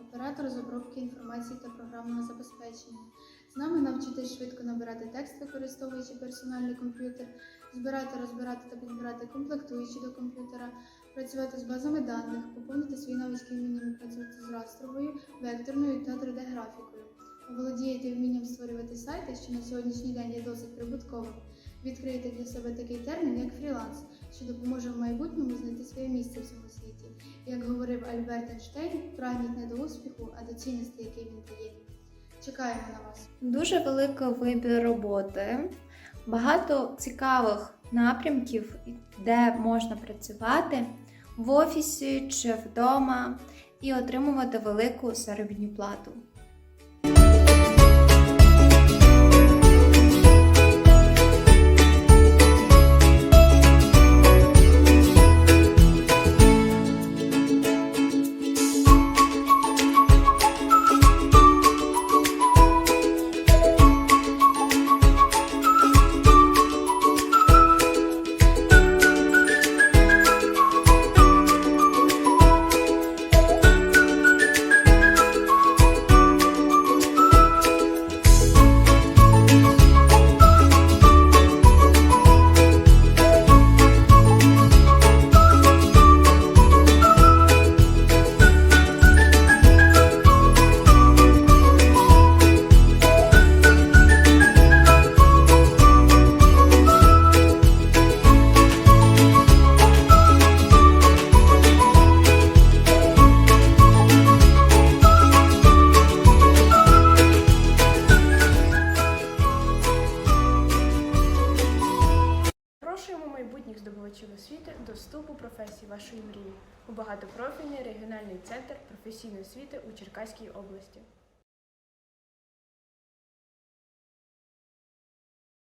оператор з обробки інформації та програмного забезпечення. З нами навчитись швидко набирати текст, використовуючи персональний комп'ютер, збирати, розбирати та підбирати комплектуючі до комп'ютера, працювати з базами даних, поповнити свої навички вміннями працювати з растровою, векторною та 3D-графікою. Володієте вмінням створювати сайти, що на сьогоднішній день є досить прибутковим. Відкриєте для себе такий термін, як фріланс, що допоможе в майбутньому знайти своє місце в цьому світі. Як говорив Альберт Ейнштейн, прагніть не до успіху, а до цінності, який він дає. Чекаємо на вас. Дуже великий вибір роботи, багато цікавих напрямків, де можна працювати в офісі чи вдома і отримувати велику заробітну плату. Майбутніх здобувачів освіти до вступу професії вашої мрії у багатопрофільний регіональний центр професійної освіти у Черкаській області.